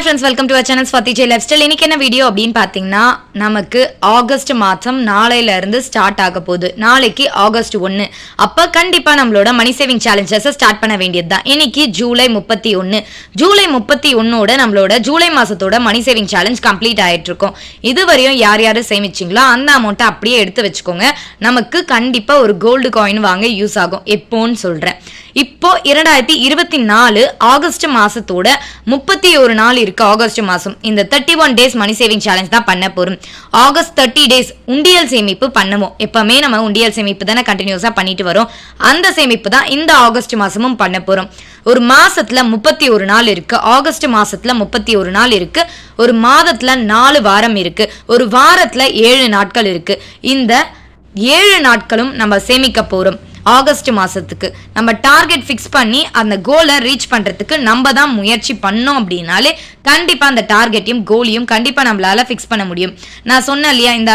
Hi friends welcome to channel Swathi J life style இன்னைக்கு என்ன video அப்படின்னு பார்த்தீங்கன்னா நமக்கு ஆகஸ்ட் மாதம் நாளையில இருந்து ஸ்டார்ட் ஆக போகுது. நாளைக்கு ஆகஸ்ட் ஒன்று அப்போ கண்டிப்பாக நம்மளோட மணி சேவிங் சேலஞ்சஸை ஸ்டார்ட் பண்ண வேண்டியது தான் இன்னைக்கு ஜூலை முப்பத்தி ஒன்று ஜூலை முப்பத்தி ஒன்னோட நம்மளோட ஜூலை மாதத்தோட மணி சேவிங் சேலஞ்ச் கம்ப்ளீட் ஆகிட்ருக்கோம் இது இதுவரையும் யார் யார் சேமிச்சிங்களோ அந்த அமௌண்ட்டை அப்படியே எடுத்து வச்சுக்கோங்க. நமக்கு கண்டிப்பாக ஒரு கோல்டு காயின் வாங்க யூஸ் ஆகும். எப்போன்னு சொல்கிறேன் இப்போ இரண்டாயிரத்தி இருபத்தி நாலு ஆகஸ்ட் மாசத்தோட முப்பத்தி ஒரு நாள் இருக்கு ஆகஸ்ட் மாசம். இந்த thirty one days money saving challenge தான் பண்ண போறோம். ஆகஸ்ட் தேர்ட்டி டேஸ் உண்டியல் சேமிப்பு பண்ணுவோம். எப்பவுமே நம்ம உண்டியல் சேமிப்பு தானே கண்டினியூஸா பண்ணிட்டு வரோம். அந்த சேமிப்பு தான் இந்த ஆகஸ்ட் மாசமும் பண்ண போறோம். ஒரு மாசத்துல முப்பத்தி ஒரு நாள் இருக்கு. ஆகஸ்ட் மாசத்துல முப்பத்தி ஒரு நாள் இருக்கு. ஒரு மாதத்துல நாலு வாரம் இருக்கு. ஒரு வாரத்துல ஏழு நாட்கள் இருக்கு. இந்த ஏழு நாட்களும் நம்ம சேமிக்க போறோம். ஆகஸ்ட் மாதத்துக்கு நம்ம டார்கெட் ஃபிக்ஸ் பண்ணி அந்த கோலை ரீச் பண்ணுறதுக்கு நம்ம தான் முயற்சி பண்ணோம் அப்படின்னாலே கண்டிப்பாக அந்த டார்கெட்டையும் கோலையும் கண்டிப்பாக நம்மளால் ஃபிக்ஸ் பண்ண முடியும். நான் சொன்னேன் இல்லையா இந்த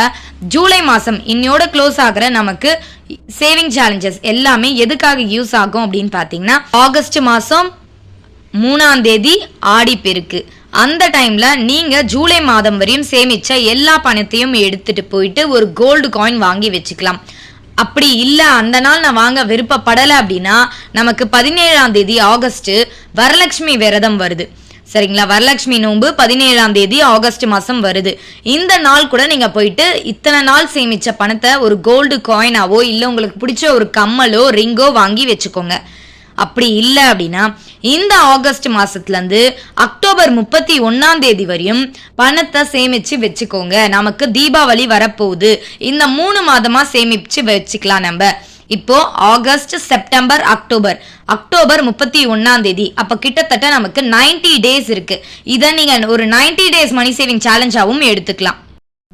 ஜூலை மாதம் இன்னையோட க்ளோஸ் ஆகிற நமக்கு சேவிங் சேலஞ்சஸ் எல்லாமே எதுக்காக யூஸ் ஆகும் அப்படின்னு பார்த்தீங்கன்னா ஆகஸ்ட் மாதம் மூணாம் தேதி ஆடி பெருக்கு. அந்த டைம்ல நீங்க ஜூலை மாதம் வரையும் சேமிச்ச எல்லா பணத்தையும் எடுத்துட்டு போயிட்டு ஒரு கோல்டு காயின் வாங்கி வச்சுக்கலாம். அப்படி இல்லை அந்த நாள் நான் வாங்க விருப்பப்படலை அப்படின்னா நமக்கு பதினேழாம் தேதி ஆகஸ்ட் வரலட்சுமி விரதம் வருது. சரிங்களா? வரலட்சுமி நோன்பு பதினேழாம் தேதி ஆகஸ்ட் மாதம் வருது. இந்த நாள் கூட நீங்கள் போயிட்டு இத்தனை நாள் சேமித்த பணத்தை ஒரு கோல்டு காயினாவோ இல்லை உங்களுக்கு பிடிச்ச ஒரு கம்மலோ ரிங்கோ வாங்கி வச்சுக்கோங்க. அப்படி இல்லை அப்படின்னா இந்த ஆகஸ்ட் மாசத்துலேருந்து அக்டோபர் முப்பத்தி ஒன்னாம் தேதி வரையும் பணத்தை சேமிச்சு வச்சுக்கோங்க. நமக்கு தீபாவளி வரப்போகுது. இந்த மூணு மாதமா சேமிச்சு வச்சுக்கலாம் நம்ம. இப்போ ஆகஸ்ட் செப்டம்பர் அக்டோபர். அக்டோபர் முப்பத்தி ஒன்னாம் தேதி. அப்ப கிட்டத்தட்ட நமக்கு 90 டேஸ் இருக்கு. இதை நீங்க ஒரு 90 டேஸ் மணி சேவிங் சேலஞ்சாவும் எடுத்துக்கலாம்.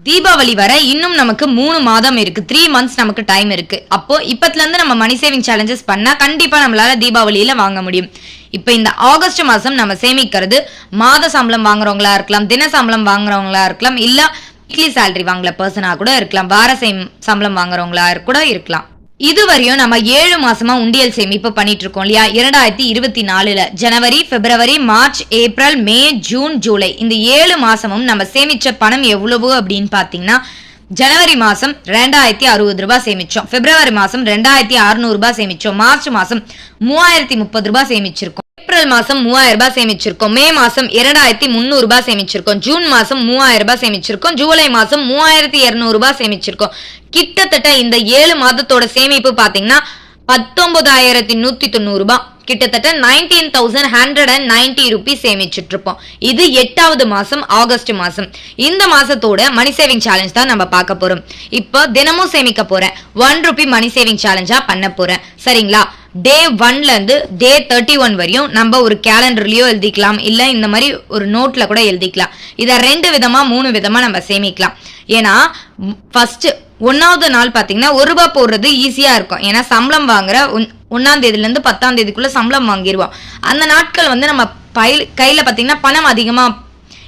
தீபாவளி வர இன்னும் நமக்கு மூணு மாதம் இருக்கு. த்ரீ மந்த்ஸ் நமக்கு டைம் இருக்கு. அப்போ இப்பத்துல இருந்து நம்ம மணி சேவிங் சேலஞ்சஸ் பண்ணா கண்டிப்பா நம்மளால தீபாவளியில வாங்க முடியும். இப்போ இந்த ஆகஸ்ட் மாசம் நம்ம சேமிக்கிறது மாத சம்பளம் வாங்குறவங்களா இருக்கலாம் தின சம்பளம் வாங்குறவங்களா இருக்கலாம் இல்ல வீக்லி சேலரி வாங்கல பர்சனா கூட இருக்கலாம் வார சேம் சம்பளம் வாங்குறவங்களா கூட இருக்கலாம். இதுவரையும் நம்ம ஏழு மாசமா உண்டியல் சேமிப்பு பண்ணிட்டு இருக்கோம் இல்லையா? இரண்டாயிரத்தி இருபத்தி நாலுல January February March April May June July. இந்த ஏழு மாசமும் நம்ம சேமிச்ச பணம் எவ்வளவு அப்படின்னு பாத்தீங்கன்னா ஜனவரி மாசம் ரெண்டாயிரத்தி அறுபது ரூபாய் சேமிச்சோம். பிப்ரவரி மாசம் ரெண்டாயிரத்தி அறுநூறு ரூபாய் சேமிச்சோம். மார்ச் மாசம் மூவாயிரத்தி முப்பது ரூபாய் சேமிச்சிருக்கோம். ஏப்ரல் மாசம் மூவாயிரம் ரூபாய் சேமிச்சிருக்கோம். மே மாசம் இரண்டாயிரத்தி முந்நூறு ரூபாய் சேமிச்சிருக்கோம். ஜூன் மாசம் மூவாயிரம் ரூபாய் சேமிச்சிருக்கோம். ஜூலை மாசம் மூவாயிரத்தி இருநூறு ரூபாய் சேமிச்சிருக்கோம். கிட்டத்தட்ட இந்த ஏழு மாதத்தோட சேமிப்பு பாத்தீங்கன்னா பத்தொன்பதாயிரத்தி நூத்தி தொண்ணூறு ரூபாய் கிட்டத்தட்ட nineteen thousand hundred and ninety rupees சேமிச்சுட்டு இருப்போம் இது எட்டாவது மாசம் ஆகஸ்ட் மாசம். இந்த மாசத்தோட மணி சேவிங் சேலஞ்ச் தான் நம்ம பார்க்க போறோம். இப்போ தினமும் சேமிக்க போறேன். ஒன் ருபி மணி சேவிங் சேலஞ்சா பண்ண போறேன். சரிங்களா? டே ஒன்ல இருந்து டே தேர்ட்டி ஒன் வரையும் நம்ம ஒரு கேலண்டர்லயோ எழுதிக்கலாம். இல்ல இந்த மாதிரி ஒரு நோட்ல கூட எழுதிக்கலாம். இதை ரெண்டு விதமா மூணு விதமா நம்ம சேமிக்கலாம். ஏன்னா ஃபர்ஸ்ட் ஒன்றாவது நாள் பார்த்தீங்கன்னா ஒரு ரூபாய் போடுறது ஈஸியாக இருக்கும். ஏன்னா சம்பளம் வாங்குற ஒன்- தேதியிலேருந்து பத்தாம் தேதிக்குள்ளே சம்பளம் வாங்கிடுவோம் அந்த நாட்கள் வந்து நம்ம பயில் கையில் பார்த்தீங்கன்னா பணம் அதிகமாக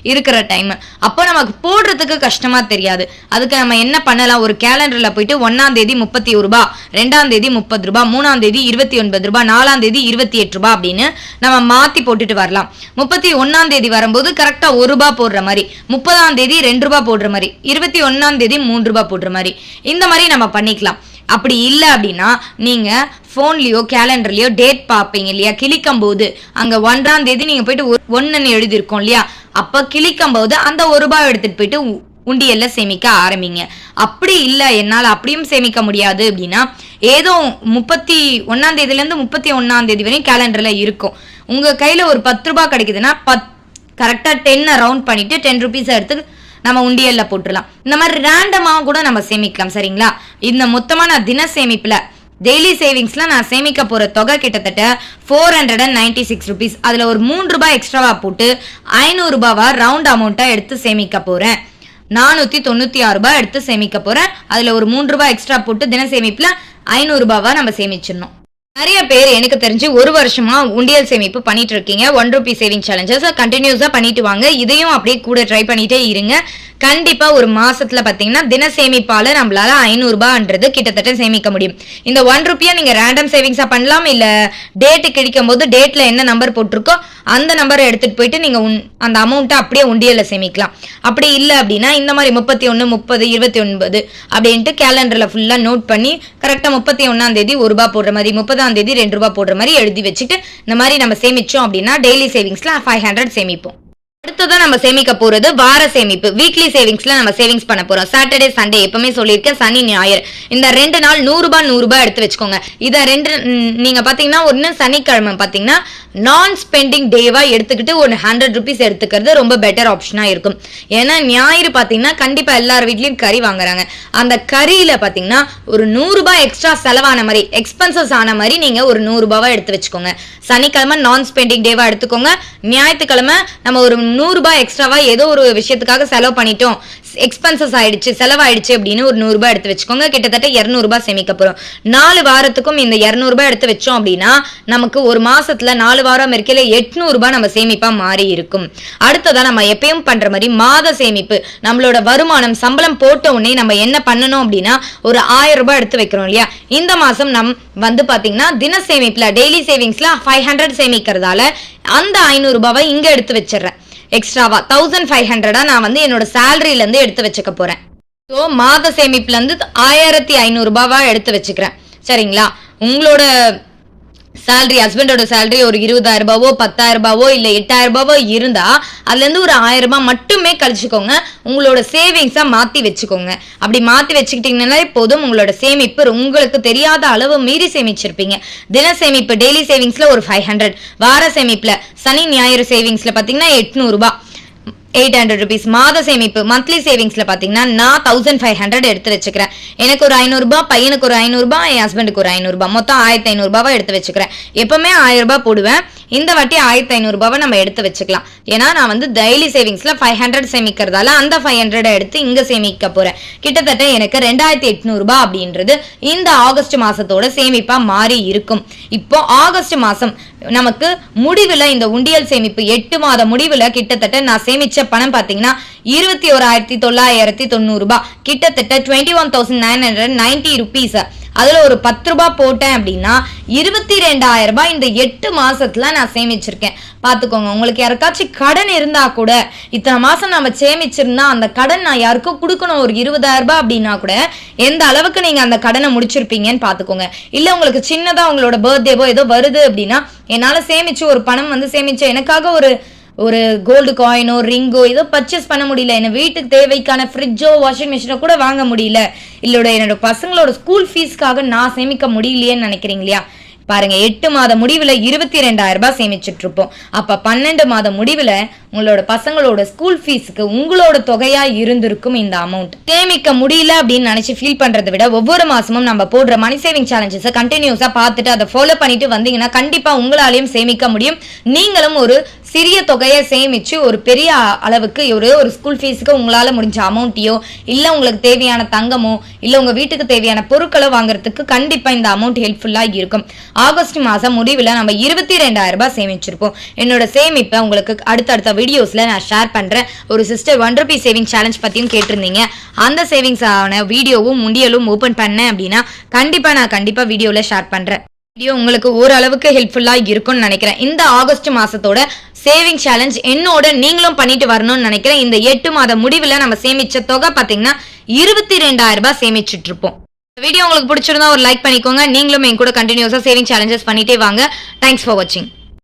இருக்கிற டைம் அப்போ நமக்கு போடுறதுக்கு கஷ்டமா தெரியாது. அதுக்கு நம்ம என்ன பண்ணலாம்? ஒரு கேலண்டர்ல போயிட்டு ஒன்னாம் தேதி முப்பத்தி ஒரு ரூபாய் ரெண்டாம் தேதி முப்பது ரூபாய் மூணாம் தேதி இருபத்தி ஒன்பது ரூபாய் நாலாம் தேதி இருபத்தி எட்டு ரூபாய் அப்படின்னு நம்ம மாத்தி போட்டுட்டு வரலாம். முப்பத்தி ஒன்னாம் தேதி வரும்போது கரெக்டா ஒரு ரூபாய் போடுற மாதிரி முப்பதாம் தேதி ரெண்டு ரூபாய் போடுற மாதிரி இருபத்தி ஒன்னாம் தேதி மூன்று ரூபாய் போடுற மாதிரி இந்த மாதிரி நம்ம பண்ணிக்கலாம். அப்படி இல்லை அப்படின்னா நீங்க ஃபோன்லேயோ கேலண்டர்லயோ டேட் பார்ப்பீங்க இல்லையா? கிளிக்கும் போது அங்க ஒன்றாம் தேதி நீங்க போயிட்டு ஒ- எழுதியிருக்கோம் இல்லையா? அப்ப கிளிக்கும் போது அந்த ஒரு ரூபாய் எடுத்துட்டு போயிட்டு உண்டியல்ல சேமிக்க ஆரம்பிங்க. அப்படி இல்லை என்னால் அப்படியும் சேமிக்க முடியாது அப்படின்னா ஏதோ முப்பத்தி ஒன்னாம் தேதியில இருந்து முப்பத்தி ஒன்னாம் தேதி வரையும் கேலண்டர்ல இருக்கும். உங்க கையில ஒரு பத்து ரூபாய் கிடைக்குதுன்னா பத் கரெக்டாக டென்னை ரவுண்ட் பண்ணிட்டு டென் ருபீஸ் எடுத்து நம்ம உண்டியல்ல போட்டுடலாம் இந்த மாதிரி ரேண்டமாக கூட நம்ம சேமிக்கலாம் சரிங்களா? இந்த மொத்தமாக நான் தின சேமிப்பில் டெய்லி சேவிங்ஸ்ல நான் சேமிக்க போற தொகை கிட்டத்தட்ட four hundred and ninety six rupees அதுல ஒரு மூணு ரூபாய் எக்ஸ்ட்ராவா போட்டு ஐநூறு ரூபாவா ரவுண்ட் அமௌண்ட்டாக எடுத்து சேமிக்க போறேன். நானூத்தி தொண்ணூத்தி ஆறு ரூபாய் எடுத்து சேமிக்க போறேன். அதுல ஒரு மூணு ரூபாய் எக்ஸ்ட்ரா போட்டு தின சேமிப்புல ஐநூறு ரூபாவா நம்ம சேமிச்சிடணும். நிறைய பேர் எனக்கு தெரிஞ்சு ஒரு வருஷமா உண்டியல் சேமிப்பு பண்ணிட்டு இருக்கீங்க. ஒன் ருபி சேவிங் சேலஞ்சஸ் கண்டினியூஸா பண்ணிட்டு வாங்க. இதையும் அப்படியே கூட ட்ரை பண்ணிட்டே இருங்க. கண்டிப்பா ஒரு மாசத்துல பாத்தீங்கன்னா தின சேமிப்பால நம்மளால ஐநூறு கிட்டத்தட்ட சேமிக்க முடியும். இந்த ஒன் ருப்பியா நீங்க ரேண்டம் சேவிங்ஸா பண்ணலாம் இல்ல டேட்டு கிடைக்கும் போது டேட்ல என்ன நம்பர் போட்டிருக்கோ அந்த நம்பரை எடுத்துட்டு போயிட்டு நீங்க உன்- அந்த அமௌண்ட்டை அப்படியே உண்டியல சேமிக்கலாம். அப்படி இல்லை அப்படின்னா இந்த மாதிரி முப்பத்தி ஒன்று முப்பது இருபத்தி ஒன்பது அப்படின்ட்டு கேலண்டர்ல ஃபுல்லா நோட் பண்ணி கரெக்டா முப்பத்தி ஒன்னாம் தேதி ஒரு ரூபா போடுற மாதிரி முப்பதாம் தேதி ரெண்டு ரூபா போடுற மாதிரி எழுதி வச்சுட்டு இந்த மாதிரி நம்ம சேமிச்சோம் அப்படின்னா டெய்லி சேவிங்ஸ்ல ஃபைவ் ஹண்ட்ரட் சேமிப்போம். அடுத்ததான் நம்ம சேமிக்க போறது வார சேமிப்பு. வீக்லி சேவிங்ஸ்ல நம்ம சேவிங்ஸ் பண்ண போறோம். சாட்டர்டே சண்டே எப்பவுமே சொல்லியிருக்கேன். சனி ஞாயிறு. இந்த ரெண்டு நாள் நூறு ரூபாய் நூறு ரூபாய் எடுத்து வச்சுக்கோங்க. இதை ரெண்டு நீங்க பாத்தீங்கன்னா ஒன்னு சனிக்கிழமை பாத்தீங்கன்னா நான் ஸ்பெண்டிங் டேவா எடுத்துக்கிட்டு ஒரு ஹண்ட்ரட் ருபீஸ் எடுத்துக்கிறது ரொம்ப பெட்டர் ஆப்ஷனா இருக்கும். ஏன்னா ஞாயிறு பாத்தீங்கன்னா கண்டிப்பா எல்லார் வீட்லயும் கறி வாங்குறாங்க. அந்த கறியில பாத்தீங்கன்னா ஒரு நூறு ரூபாய் எக்ஸ்ட்ரா செலவான மாதிரி எக்ஸ்பென்சஸ் ஆன மாதிரி நீங்க ஒரு நூறு எடுத்து வச்சுக்கோங்க. சனிக்கிழமை நான் ஸ்பெண்டிங் டேவா எடுத்துக்கோங்க. ஞாயிற்றுக்கிழமை நம்ம ஒரு நூறு ரூபாய் எக்ஸ்ட்ராவா ஏதோ ஒரு விஷயத்துக்காக செலவு பண்ணிட்டோம். எக்ஸ்பென்சஸ் ஆயிடுச்சு செலவாயிடுச்சு அப்படின்னு ஒரு நூறு ரூபாய் எடுத்து வச்சுக்கோங்க. கிட்டத்தட்ட 200 ரூபாய் சேமிக்க போறோம். நாலு வாரத்துக்கும் இந்த 200 ரூபாய் எடுத்து வச்சோம் அப்படின்னா நமக்கு ஒரு மாசத்துல நாலு வாரம் இருக்கையில 800 ரூபாய் நம்ம சேமிப்பா மாறி இருக்கும். அடுத்ததா நம்ம எப்பயும் பண்ற மாதிரி மாத சேமிப்பு. நம்மளோட வருமானம் சம்பளம் போட்ட உடனே நம்ம என்ன பண்ணணும் அப்படின்னா ஒரு ஆயிரம் ரூபாய் எடுத்து வைக்கிறோம் இல்லையா? இந்த மாசம் நம் வந்து பாத்தீங்கன்னா தின சேமிப்புல டெய்லி சேவிங்ஸ்ல ஃபைவ் ஹண்ட்ரட் சேமிக்கிறதால அந்த ஐநூறு ரூபாவை இங்க எடுத்து வச்சிடுறேன். எக்ஸ்ட்ராவா தௌசண்ட் ஃபைவ் ஹண்ட்ரடா நான் வந்து என்னோட சேலரியிலேருந்து எடுத்து வச்சுக்க போறேன். ஸோ மாத சேமிப்புலேருந்து ஆயிரத்தி ஐநூறுரூபாவா எடுத்து வச்சுக்கிறேன். சரிங்களா? உங்களோட சேலரி ஹஸ்பண்டோட சேலரி ஒரு இருபதாயிரம் ரூபாவோ பத்தாயிரம் ரூபாவோ இல்ல எட்டாயிரம் ரூபாவோ இருந்தா அதுல இருந்து ஒரு ஆயிரம் ரூபாய் மட்டுமே கழிச்சுக்கோங்க. உங்களோட சேவிங்ஸா மாத்தி வச்சுக்கோங்க. அப்படி மாத்தி வச்சுக்கிட்டீங்கன்னா போதும் உங்களோட சேமிப்பு. உங்களுக்கு தெரியாத அளவு மீறி சேமிச்சிருப்பீங்க. தின சேமிப்பு டெய்லி சேவிங்ஸ்ல ஒரு ஃபைவ் ஹண்ட்ரட் வார சேமிப்புல சனி ஞாயிறு சேவிங்ஸ்ல பாத்தீங்கன்னா எட்நூறு ரூபாய் எயிட் ஹண்ட்ரட் ருபீஸ் மாத சேமிப்பு மந்த்லி சேவிங்ஸ்ல பாத்தீங்கன்னா நான் தௌசண்ட் ஃபைவ் ஹண்ட்ரட் எடுத்து வச்சுக்கிறேன். எனக்கு ஒரு ஐநூறுரூபா பையனுக்கு ஒரு ஐநூறுபா என் ஹஸ்பண்டுக்கு ஒரு ஐநூறுரூபா மொத்தம் ஆயிரத்தி ஐநூறுரூபாவை எடுத்து வச்சுக்கிறேன். எப்பவுமே ஆயிரம் போடுவேன். இந்த வாட்டி ஆயிரத்தி ஐநூறுரூபாவை நம்ம எடுத்து வச்சுக்கலாம். ஏன்னா நான் வந்து டெய்லி சேவிங்ஸ்ல ஃபைவ் ஹண்ட்ரட் சேமிக்கிறதால அந்த ஃபைவ் ஹண்ட்ரட் எடுத்து இங்க சேமிக்க போறேன். கிட்டத்தட்ட எனக்கு ரெண்டாயிரத்தி எட்நூறுபா அப்படின்றது இந்த ஆகஸ்ட் மாசத்தோட சேமிப்பா மாறி இருக்கும். இப்போ ஆகஸ்ட் மாசம் நமக்கு முடிவில் இந்த உண்டியல் சேமிப்பு எட்டு மாத முடிவில் கிட்டத்தட்ட நான் சேமிச்ச பணம் பார்த்தீங்கன்னா இருபத்தி ஓராயிரத்தி தொள்ளாயிரத்தி தொண்ணூறு ரூபாய். கிட்டத்தட்ட twenty one thousand nine hundred ninety rupees அதுல ஒரு பத்து ரூபாய் போட்டேன் அப்படின்னா இருபத்தி ரெண்டாயிரம் ரூபாய் இந்த எட்டு மாசத்துல நான் சேமிச்சிருக்கேன். பாத்துக்கோங்க உங்களுக்கு யாருக்காச்சும் கடன் இருந்தா கூட இத்தனை மாசம் நம்ம சேமிச்சிருந்தா அந்த கடன் நான் யாருக்கும் கொடுக்கணும் ஒரு இருபதாயிரம் ரூபாய் அப்படின்னா கூட எந்த அளவுக்கு நீங்க அந்த கடனை முடிச்சிருப்பீங்கன்னு பாத்துக்கோங்க இல்ல உங்களுக்கு சின்னதா உங்களோட பர்த்டேவோ ஏதோ வருது அப்படின்னா என்னால சேமிச்சு ஒரு பணம் வந்து சேமிச்சு எனக்காக ஒரு ஒரு கோல்டு காயினோ ரிங்கோ ஏதோ பர்ச்சேஸ் பண்ண முடியல. என்ன வீட்டுக்கு தேவைக்கான ஃப்ரிட்ஜோ வாஷிங் மிஷினோ கூட வாங்க முடியல. இல்லோட என்னோட பசங்களோட ஸ்கூல் ஃபீஸ்க்காக நான் சேமிக்க முடியலையேன்னு நினைக்கிறீங்க இல்லையா? பாருங்க எட்டு மாத முடிவுல இருபத்தி ரெண்டாயிரம் ரூபாய் சேமிச்சிட்டு இருப்போம். அப்ப பன்னெண்டு மாத முடிவுல உங்களோட பசங்களோட ஸ்கூல் ஃபீஸுக்கு உங்களோட தொகையா இருந்திருக்கும் இந்த அமௌண்ட் சேமிக்க முடியல அப்படின்னு நினைச்சு ஃபீல் பண்றதை விட ஒவ்வொரு மாசமும் நம்ம போடுற மணி சேவிங் சேலஞ்சஸை கண்டினியூஸா பார்த்துட்டு அதை ஃபாலோ பண்ணிட்டு வந்தீங்கன்னா கண்டிப்பா உங்களாலையும் சேமிக்க முடியும். நீங்களும் ஒரு சிறிய தொகையை சேமிச்சு ஒரு பெரிய அளவுக்கு ஒரு ஒரு ஸ்கூல் ஃபீஸுக்கு உங்களால முடிஞ்ச அமௌண்ட்டையோ இல்ல உங்களுக்கு தேவையான தங்கமோ இல்ல உங்க வீட்டுக்கு தேவையான பொருட்களோ வாங்குறதுக்கு கண்டிப்பா இந்த அமௌண்ட் ஹெல்ப்ஃபுல்லா இருக்கும். ஆகஸ்ட் மாசம் முடிவில் நம்ம இருபத்தி ரெண்டாயிரம் ரூபாய் சேமிச்சிருப்போம். என்னோட சேமிப்பை உங்களுக்கு அடுத்தடுத்த வீடியோஸில் நான் ஷேர் பண்ணுறேன் ஒரு sister one rupee saving challenge பற்றியும் கேட்டிருந்தீங்க. அந்த சேவிங்ஸ் ஆன வீடியோவும் முண்டியலும் ஓப்பன் பண்ணேன் அப்படின்னா கண்டிப்பாக நான் கண்டிப்பாக வீடியோவில் ஷேர் பண்ணுறேன் வீடியோ உங்களுக்கு ஓரளவுக்கு ஹெல்ப்ஃபுல்லாக இருக்கும்னு நினைக்கிறேன். இந்த ஆகஸ்ட் மாதத்தோட சேவிங் சேலஞ்ச் என்னோட நீங்களும் பண்ணிட்டு வரணும்னு நினைக்கிறேன். இந்த எட்டு மாத முடிவில் நம்ம சேமிச்ச தொகை பார்த்தீங்கன்னா இருபத்தி ரெண்டாயிரம் ரூபாய் சேமிச்சுட்டு இருப்போம். வீடியோ உங்களுக்கு பிடிச்சிருந்தா ஒரு லைக் பண்ணிக்கோங்க. நீங்களும் என் கூட கண்டினியூஸாக சேவிங் சேலஞ்சஸ் பண்ணிட்டே வாங்க. தேங்க்ஸ் ஃபார் வாட்சிங்